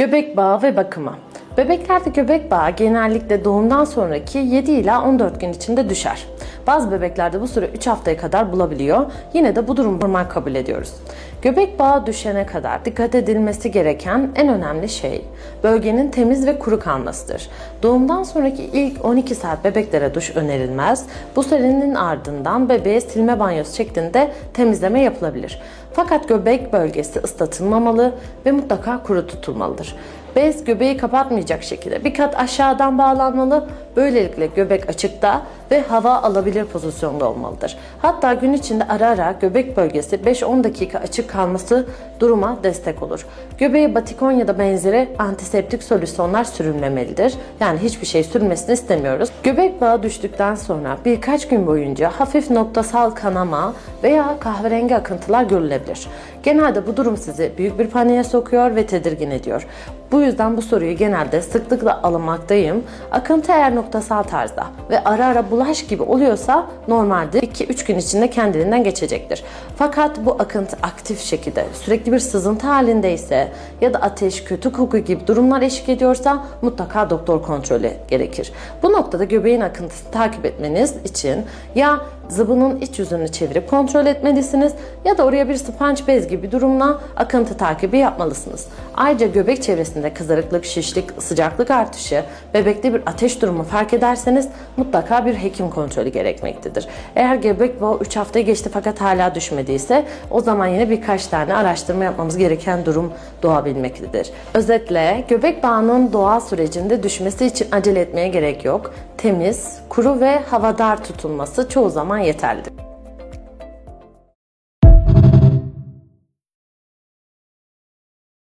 Göbek bağı ve bakımı. Bebeklerde göbek bağı genellikle doğumdan sonraki 7 ila 14 gün içinde düşer. Bazı bebeklerde bu süre 3 haftaya kadar bulabiliyor. Yine de bu durum normal kabul ediyoruz. Göbek bağı düşene kadar dikkat edilmesi gereken en önemli şey bölgenin temiz ve kuru kalmasıdır. Doğumdan sonraki ilk 12 saat bebeklere duş önerilmez. Bu sürenin ardından bebeğe silme banyosu şeklinde temizleme yapılabilir. Fakat göbek bölgesi ıslatılmamalı ve mutlaka kuru tutulmalıdır. Bez göbeği kapatmayacak şekilde bir kat aşağıdan bağlanmalı. Böylelikle göbek açıkta ve hava alabilir pozisyonda olmalıdır. Hatta gün içinde ara ara göbek bölgesi 5-10 dakika açık kalması duruma destek olur. Göbeğe batikon ya da benzeri antiseptik solüsyonlar sürülmemelidir. Yani hiçbir şey sürmesini istemiyoruz. Göbek bağı düştükten sonra birkaç gün boyunca hafif noktasal kanama veya kahverengi akıntılar görülebilir. Genelde bu durum sizi büyük bir paniğe sokuyor ve tedirgin ediyor. Bu yüzden bu soruyu genelde sıklıkla alınmaktayım. Akıntı eğer noktasal tarzda ve ara ara bulaş gibi oluyorsa normaldir. 2-3 gün içinde kendiliğinden geçecektir. Fakat bu akıntı aktif şekilde sürekli bir sızıntı halindeyse ya da ateş, kötü koku gibi durumlar eşlik ediyorsa mutlaka doktor kontrolü gerekir. Bu noktada göbeğin akıntısını takip etmeniz için ya zıbının iç yüzünü çevirip kontrol etmelisiniz ya da oraya bir sponge bez gibi durumla akıntı takibi yapmalısınız. Ayrıca göbek çevresinde kızarıklık, şişlik, sıcaklık artışı, bebekte bir ateş durumu fark ederseniz mutlaka bir hekim kontrolü gerekmektedir. Eğer göbek bağı 3 haftayı geçti fakat hala düşmediyse o zaman yine birkaç tane araştırma yapmamız gereken durum doğabilmektedir. Özetle göbek bağının doğal sürecinde düşmesi için acele etmeye gerek yok. Temiz, kuru ve havadar tutulması çoğu zaman yeterlidir.